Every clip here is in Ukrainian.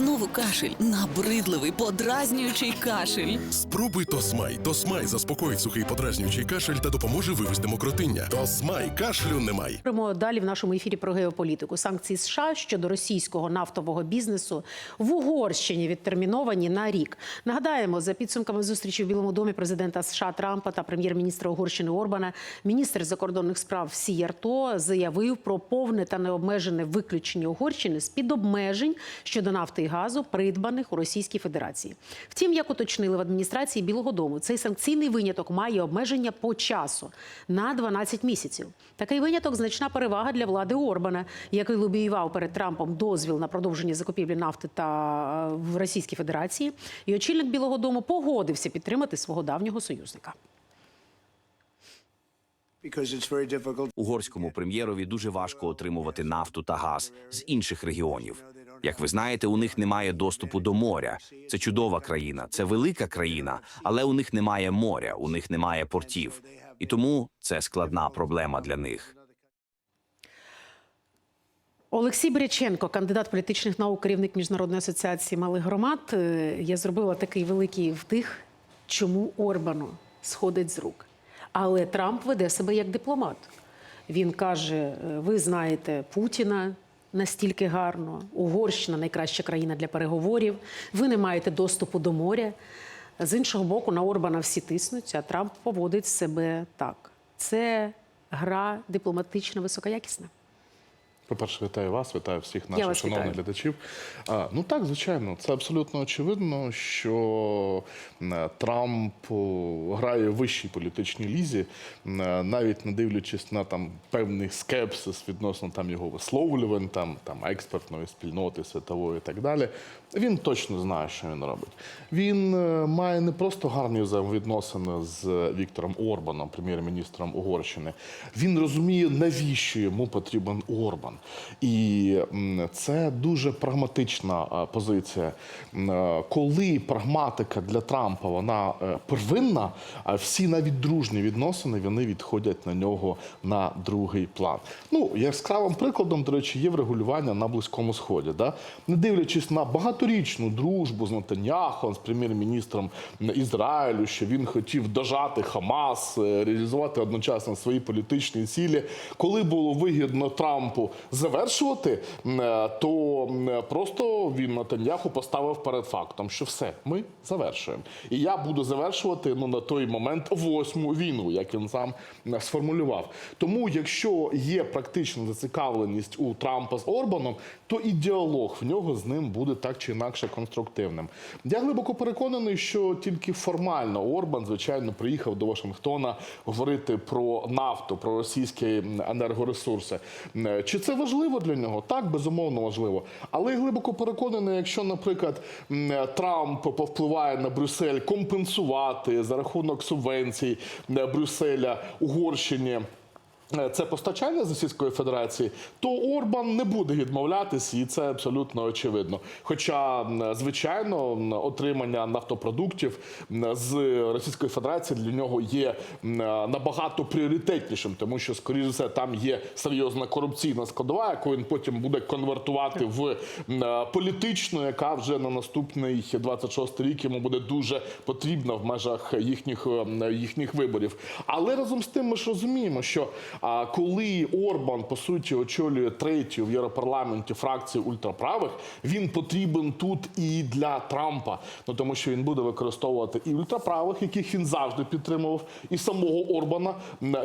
Знову кашель, набридливий, подразнюючий кашель. Спробуй Тосмай. Тосмай заспокоїть сухий подразнюючий кашель та допоможе вивести мокротиння. Тосмай кашлю немає. Говоримо далі в нашому ефірі про геополітику. Санкції США щодо російського нафтового бізнесу в Угорщині відтерміновані на рік. Нагадаємо, за підсумками зустрічі в Білому домі президента США Трампа та прем'єр-міністра Угорщини Орбана, міністр закордонних справ Сіярто заявив про повне та необмежене виключення Угорщини з під обмежень щодо нафти і газу, придбаних у Російській Федерації. Втім, як уточнили в адміністрації Білого Дому, цей санкційний виняток має обмеження по часу на 12 місяців. Такий виняток значна перевага для влади Орбана, який лобіював перед Трампом дозвіл на продовження закупівлі нафти та е, в Російській Федерації. І очільник Білого Дому погодився підтримати свого давнього союзника. Угорському прем'єрові дуже важко отримувати нафту та газ з інших регіонів. Як ви знаєте, у них немає доступу до моря. Це чудова країна, це велика країна, але у них немає моря, у них немає портів. І тому це складна проблема для них. Олексій Бряченко, кандидат політичних наук, керівник міжнародної асоціації малих громад. Е, Я зробила такий великий вдих, чому Орбану сходить з рук. Але Трамп веде себе як дипломат. Він каже: е, ви знаєте Путіна настільки гарно, Угорщина найкраща країна для переговорів. Ви не маєте доступу до моря. З іншого боку, на Орбана всі тиснуть, а Трамп поводить себе так. Це гра дипломатична високоякісна. По-перше, вітаю вас, вітаю всіх наших вас шановних вітаю. глядачів. А, ну так, звичайно, це абсолютно очевидно, що е, Трамп грає в вищій політичній лізі, е, навіть не дивлячись на там певний скепсис відносно там його висловлювань, там там експертної спільноти світової і так далі. Він точно знає, що він робить. Він е, має не просто гарні взаємовідносини з Віктором Орбаном, прем'єр-міністром Угорщини. Він розуміє, навіщо йому потрібен Орбан. І це дуже прагматична позиція. Е, Коли прагматика для Трампа вона е, первинна, а всі навіть дружні відносини вони відходять на нього на другий план. Ну, яскравим прикладом, до речі, є врегулювання на Близькому Сході. Да? Не дивлячись на багаторічну дружбу з Нетаньяхом, з прем'єр-міністром Ізраїлю, що він хотів дожати Хамас, е, реалізувати одночасно свої політичні цілі. Коли було вигідно Трампу завершувати, е, то м, просто він Нетаньяху поставив перед фактом, що все, ми завершуємо. І я буду завершувати ну на той момент восьму війну, як він сам сформулював. Тому, якщо є практична зацікавленість у Трампа з Орбаном, то і діалог в нього з ним буде так чи інакше конструктивним. Я глибоко переконаний, що тільки формально Орбан, звичайно, приїхав до Вашингтона говорити про нафту, про російські енергоресурси. Чи це важливо для нього? Так, безумовно важливо. Але я глибоко переконаний, якщо, наприклад, Трамп повпливає на Брюссель компенсувати за рахунок субвенцій м, Брюсселя Угорщині. Е, Це постачання з Російської Федерації, то Орбан не буде відмовлятись, і це абсолютно очевидно. Хоча, звичайно, отримання нафтопродуктів з Російської Федерації для нього є набагато пріоритетнішим, тому що, скоріш за все, там є серйозна корупційна складова, яку він потім буде конвертувати в політичну, яка вже на наступний 26 рік йому буде дуже потрібна в межах їхніх, е, їхніх виборів. Але разом з тим ми ж розуміємо, що а, коли Орбан по суті очолює третю в Європарламенті фракцію ультраправих, він потрібен тут і для Трампа. Ну тому що він буде використовувати і ультраправих, яких він завжди підтримував, і самого Орбана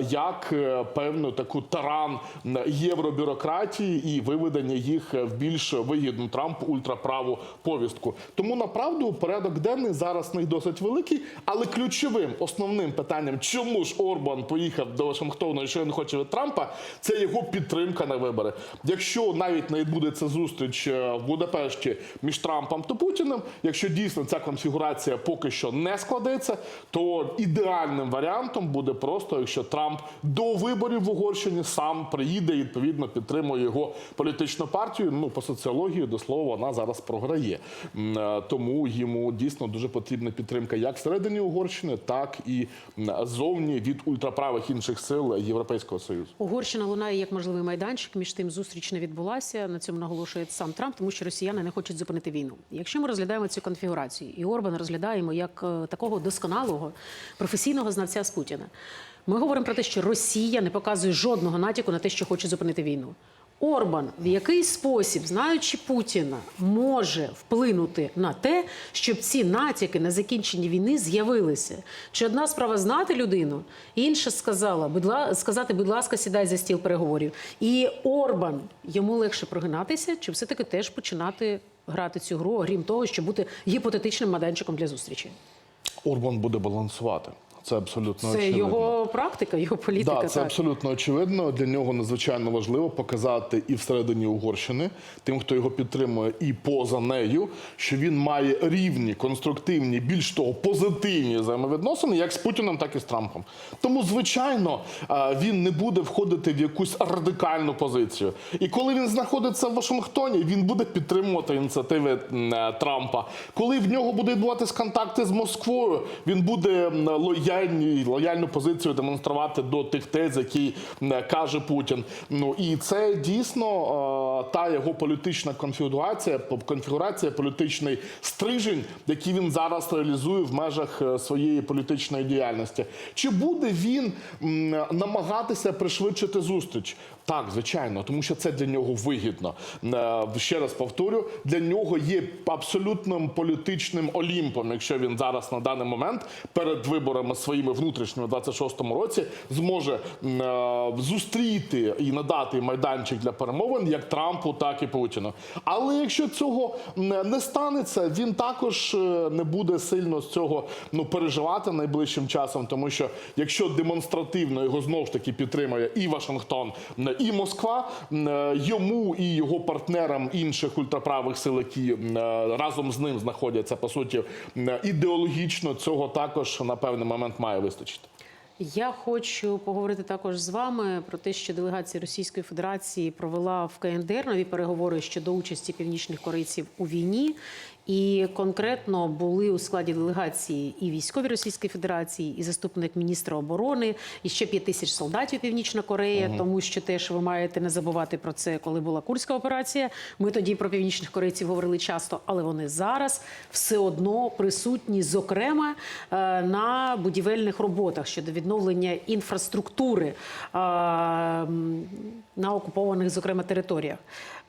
як е, певну таку таран євробюрократії і виведення їх в більш вигідну Трампу ультраправу повістку. Тому направду порядок денний зараз них досить великий, але ключовим основним питанням, чому ж Орбан поїхав до Вашингтону і що він хоче від Трампа, це його підтримка на вибори. Якщо навіть не відбудеться зустріч е, в Будапешті між Трампом та Путіним, якщо дійсно ця конфігурація поки що не складеться, то ідеальним варіантом буде просто, якщо Трамп до виборів в Угорщині сам приїде і відповідно підтримує його політичну партію. Ну по соціології до слова вона зараз програє. Е, Тому йому дійсно дуже потрібна підтримка як всередині Угорщини, так і зовні від ультраправих інших сил Європейського Європейського Союзу. Угорщина лунає як можливий майданчик. Між тим зустріч не відбулася. На цьому наголошує сам Трамп, тому що росіяни не хочуть зупинити війну. Якщо ми розглядаємо цю конфігурацію, і Орбан розглядаємо як е, такого досконалого професійного знавця з Путіна, ми говоримо про те, що Росія не показує жодного натяку на те, що хоче зупинити війну. Орбан в який спосіб, знаючи Путіна, може вплинути на те, щоб ці натяки на закінчення війни з'явилися. Чи одна справа знати людину, інша сказала, будь ла- сказати, будь ласка, сідай за стіл переговорів. І Орбан йому легше прогинатися, чи все-таки теж починати грати цю гру, окрім того, щоб бути гіпотетичним майданчиком для зустрічі. Орбан буде балансувати. Це абсолютно Це очевидно. його практика, його політика. Да, це так. абсолютно очевидно. Для нього надзвичайно важливо показати і всередині Угорщини, тим, хто його підтримує, і поза нею, що він має рівні, конструктивні, більш того, позитивні взаємовідносини, як з Путіним, так і з Трампом. Тому, звичайно, він не буде входити в якусь радикальну позицію. І коли він знаходиться в Вашингтоні, він буде підтримувати ініціативи е, Трампа. Коли в нього буде відбуватись контакти з Москвою, він буде м, лояльні, лояльну позицію демонструвати до тих тез, які каже Путін. Ну і це дійсно та його політична конфігурація, конфігурація, політичний стрижень, який він зараз реалізує в межах е, своєї політичної діяльності. Чи буде він намагатися пришвидшити зустріч? Так, звичайно, тому що це для нього вигідно. Е, Ще раз повторю, для нього є абсолютним політичним олімпом, якщо він зараз на даний момент перед виборами своїми внутрішніми у 26-му році зможе е, зустріти і надати майданчик для перемовин як Трампу, так і Путіну. Але якщо цього не станеться, він також е, не буде сильно з цього ну переживати найближчим часом, тому що якщо демонстративно його знову ж таки підтримує і Вашингтон, і Москва, е, йому і його партнерам інших ультраправих сил, які е, разом з ним знаходяться по суті ідеологічно, цього також на певний момент має вистачити. Я хочу поговорити також з вами про те, що делегація Російської Федерації провела в КНДР нові переговори щодо участі північних корейців у війні. І конкретно були у складі делегації і військові Російської Федерації, і заступник міністра оборони, і ще 5 тисяч солдатів Північна Корея, тому що теж ви маєте не забувати про це, коли була курська операція. Ми тоді про північних корейців говорили часто, але вони зараз все одно присутні, зокрема е, на будівельних роботах щодо відновлення інфраструктури е, на окупованих, зокрема, територіях.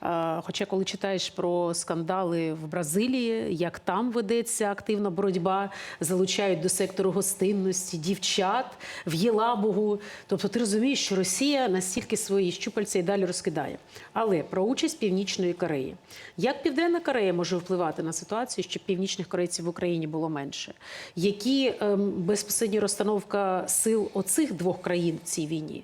Е, Хоча, коли читаєш про скандали в Бразилії, як там ведеться активна боротьба, залучають до сектору гостинності дівчат в Єлабугу. Тобто ти розумієш, що Росія настільки свої щупальця і далі розкидає. Але про участь Північної Кореї. Як Південна Корея може впливати на ситуацію, щоб північних корейців в Україні було менше? Які ем, безпосередньо розстановка сил оцих двох країн в цій війні?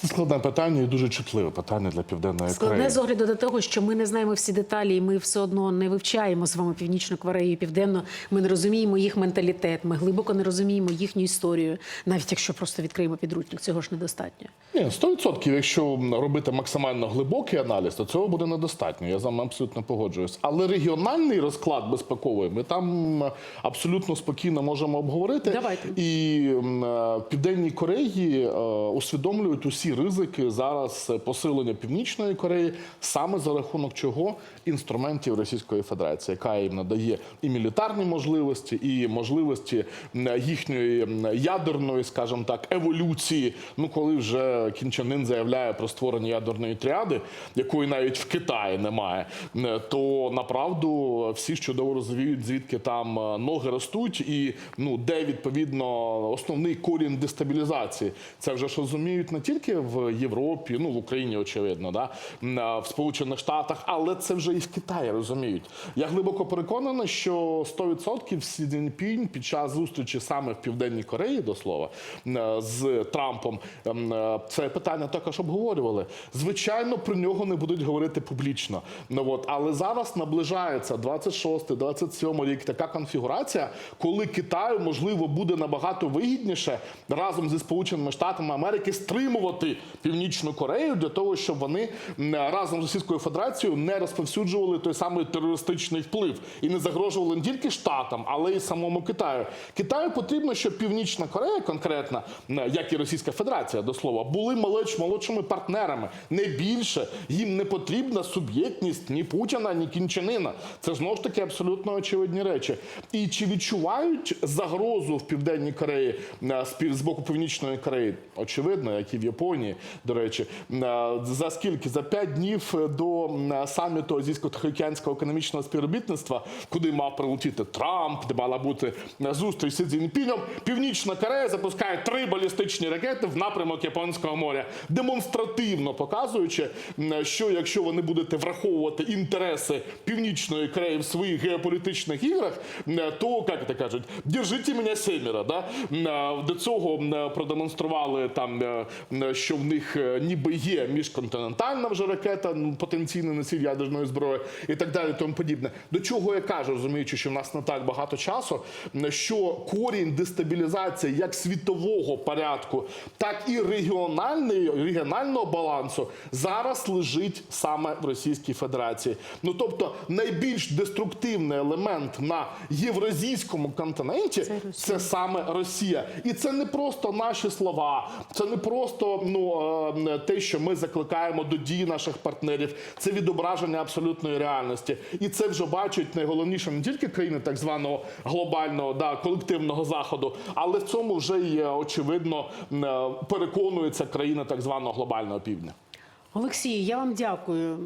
Це складне питання і дуже чутливе питання для південної Складне Кореї. з огляду до того, що ми не знаємо всі деталі, і ми все одно не вивчаємо з вами північну Корею і південну. Ми не розуміємо їх менталітет, ми глибоко не розуміємо їхню історію, навіть якщо просто відкриємо підручник, цього ж недостатньо. Ні, 100%, якщо робити максимально глибокий аналіз, то цього буде недостатньо. Я з вами абсолютно погоджуюсь. Але регіональний розклад безпековий ми там абсолютно спокійно можемо обговорити. Давайте. І е, в Південній Кореї е, усвідомлюють усі ризики зараз посилення Північної Кореї саме за рахунок чого інструментів Російської Федерації, яка їм надає і мілітарні можливості, і можливості їхньої ядерної, скажімо так, еволюції. Ну коли вже Ын заявляє про створення ядерної тріади, якої навіть в Китаї немає, то направду всі ж чудово розуміють, звідки там е, ноги ростуть, і ну де відповідно основний корінь дестабілізації. Це вже ж розуміють не тільки в Європі, ну в Україні, очевидно, да в Сполучених Штатах, але це вже і в Китаї розуміють. Я глибоко переконаний, що 100% Сі Цзіньпінь під час зустрічі саме в Південній Кореї, до слова, з Трампом це питання також обговорювали. Звичайно, про нього не будуть говорити публічно. Ну от, але зараз наближається 26-27 рік така конфігурація, коли Китаю можливо буде набагато вигідніше разом зі Сполученими Штатами Америки стримувати Північну Корею для того, щоб вони разом з Російською Федерацією не розповсюджували той самий терористичний вплив і не загрожували не тільки Штатам, але й самому Китаю. Китаю потрібно, щоб Північна Корея конкретно, як і Російська Федерація до слова, були молодш- молодшими партнерами. Не більше їм не потрібна суб'єктність ні Путіна, ні кінчанина. Це знову ж таки абсолютно очевидні речі. І чи відчувають загрозу в Південній Кореї з боку Північної Кореї? Очевидно, як і в Японії, до речі, Е, за скільки? За п'ять днів до саміту Азійсько-Тихоокеанського економічного співробітництва, куди мав прилетіти Трамп, де мала бути е, зустріч з Цзіньпінем, Північна Корея запускає три балістичні ракети в напрямок Японського моря, демонстративно показуючи, що якщо вони будете враховувати інтереси Північної Кореї в своїх геополітичних іграх, то як це кажуть, держите мене семеро. Да? Е, До цього продемонстрували там, е, м, що в них е, ніби є міжконтинентальна вже ракета, ну, потенційний носій ядерної зброї і так далі, тому подібне. До чого я кажу, розуміючи, що в нас не так багато часу, що корінь дестабілізації як світового порядку, так і регіональної регіонального балансу зараз лежить саме в Російській Федерації. Ну тобто найбільш деструктивний елемент на євразійському континенті Це це саме Росія, і це не просто наші слова, це не просто ну е, те, що ми закликаємо до дій наших партнерів. Це відображення абсолютної реальності, і це вже бачать найголовніше не тільки країни так званого глобального да колективного заходу, але в цьому вже й очевидно е, переконується країна так званого глобального півдня. Олексій, я вам дякую.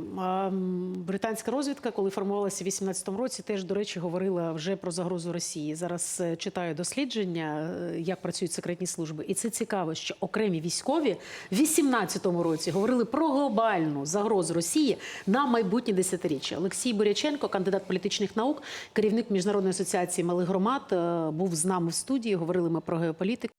Британська розвідка, коли формувалася в 18-му році, теж, до речі, говорила вже про загрозу Росії. Зараз е, читаю дослідження, е, як працюють секретні служби. І це цікаво, що окремі військові в 18-му році говорили про глобальну загрозу Росії на майбутнє десятиріччя. Олексій Буряченко, кандидат політичних наук, керівник Міжнародної асоціації малих громад, е, був з нами в студії. Говорили ми про геополітику.